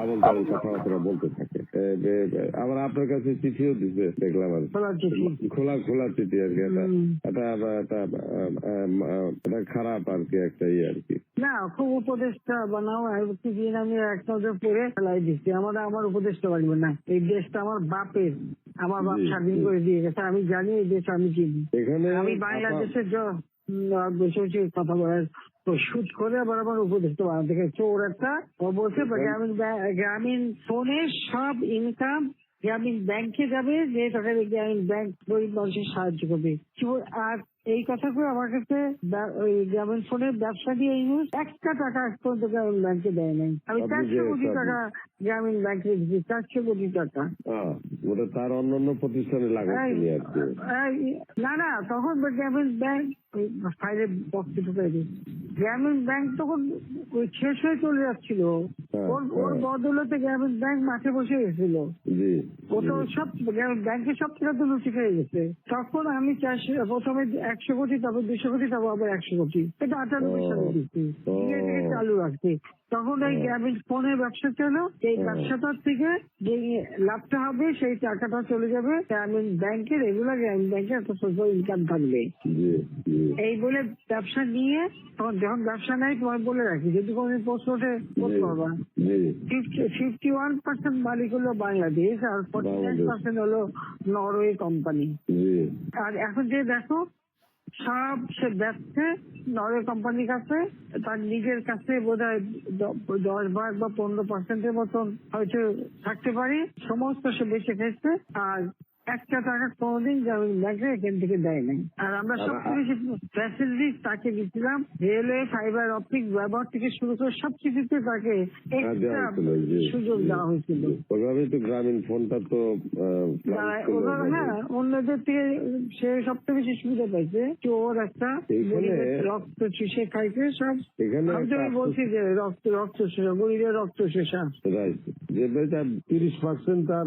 আমল তামল কথাবার্তা বলতে থাকে। আবার আপনার কাছে চিঠিও দিছে দেখলাম আর খোলা খোলা চিঠি আর কি এটা। এটা খারাপ আর কি একটা ইয়ে আর কি। না খুব উপদেশটা বানাও দিন আমি এক নজর পড়ে ফেলাই দিচ্ছি। আমার আমার উপদেশটা বাড়বে না এই দেশটা আমার বাপের আমার বাপ স্বাধীন করে দিয়ে গেছে। আমি জানি এই দেশ আমি চিনি। এখানে আমি বাংলাদেশের বসে বসে কথা বলার তো শুট করে আবার আমার উপদেশটা বানাতে গেছে চোর একটা ও বলছে গ্রামীণ গ্রামীণ ফোনে সব ইনকাম গ্রামীণ ব্যাংকে যাবে যে টাকা গ্রামীণ ব্যাংক গরিব মানুষের সাহায্য করবে। চোর আর এই কথা করে আমার কাছে ওই গ্রামীণ ফোনের ব্যবসা দিয়ে এই একটা টাকা পর্যন্ত গ্রামীণ ব্যাংকে দেয় নাই। আমি চারশো কোটি টাকা গ্রামীণ ব্যাংকে দিচ্ছি চারশো কোটি টাকা। ওটা তার অন্যান্য প্রতিষ্ঠানে আর না না তখন গ্রামীণ ব্যাংক ফাইলে দিই গ্রামীণ ব্যাংক তখন ওই শেষ হয়ে চলে যাচ্ছিল। ওর ওর হ্যাঁ। বদলতে গ্রামীণ ব্যাংক মাঠে বসে গেছিল। ও তো সব ব্যাংকের সব টাকা তো লুচি খেয়ে গেছে। তখন আমি চাষে প্রথমে একশো কোটি তারপর দুশো কোটি তারপর আবার একশো কোটি। এটা আটানব্বই সালে দিচ্ছি। চালু রাখছি। তখন এই। গ্রামীণ ফোনের ব্যবসা ছিল এই ব্যবসাটার থেকে যে লাভটা হবে সেই টাকাটা চলে যাবে। গ্রামীণ ব্যাংকের রেগুলার গ্রামীণ ব্যাংকে একটা সোশ্যাল ইনকাম থাকবে। এই বলে ব্যবসা নিয়ে তখন যখন ব্যবসা নাই তোমায় বলে রাখি যদি কোনো প্রশ্ন ওঠে করতে জি ফিফটি ওয়ান পার্সেন্ট মালিক হলো বাংলাদেশ আর ফর্টি নাইন পার্সেন্ট হলো নরওয়ে কোম্পানি আর এখন যে দেখো সব সে ব্যবসা নরওয়ে কোম্পানির কাছে, তার নিজের কাছে বোধ হয় দশ ভাগ বা পনেরো পার্সেন্টের মতন হয়তো থাকতে পারে। সমস্ত সে বেঁচে ফেলছে আর একটা টাকা কোনোদিন গ্রামীণ ব্যাংকে এখান থেকে দেয় নাই আর আমরা সবচেয়ে বেশি ফ্যাসিলিটিস তাকে দিচ্ছিলাম রেলওয়ে ফাইবার অপটিক ব্যবহার থেকে শুরু করে সব কিছুতে তাকে হ্যাঁ, সুযোগ দেওয়া হয়েছিল। জি। ওইভাবেই তো গ্রামীণ ফোনটা তো ওরা হ্যাঁ অন্যদের থেকে সে সবচেয়ে বেশি সুবিধা পাইছে চোর একটা এইখানে- রক্ত চুষে খাইছে সব। আমি একটা বলছি যে রক্ত রক্ত চুষা গরিবের রক্ত রাইট যে তিরিশ পার্সেন্ট তার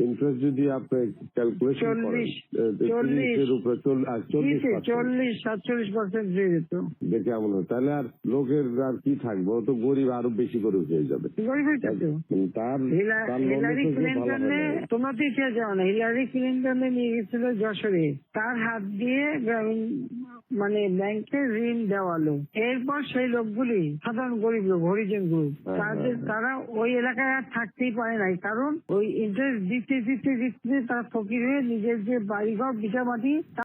ইন্টারেস্ট যদি আপনি ক্যালকুলেশন করেন চল্লিশ, এ, চল্লিশ। তিরিশের উপরে চল্লিশ চল্লিশ সাতচল্লিশ পার্সেন্ট দিয়ে যেত দেখে এমন হয়? তাহলে আর লোকের আর কি থাকবে? তো গরিব আরও বেশি করে হয়ে যাবে। তার হিলারি ক্লিন্টনে হয় না। তো ইতিহাস জানো? না হিলারি ক্লিন্টনে নিয়ে গেছিল যশোরে। তার হাত দিয়ে গ্রামীণ মানে ব্যাংকে ঋণ দেওয়ালো। এরপর সেই লোকগুলি সাধারণ গরিব লোক হরিজন গ্রুপ হ্যাঁ, তাদের হ্যাঁ। তারা ওই এলাকায় আর থাকতেই পারে নাই। কারণ ওই ইন্টারেস্ট দিতে দিতে দিতে তারা ফকির হয়ে নিজের যে বাড়িঘর বিটা মাটি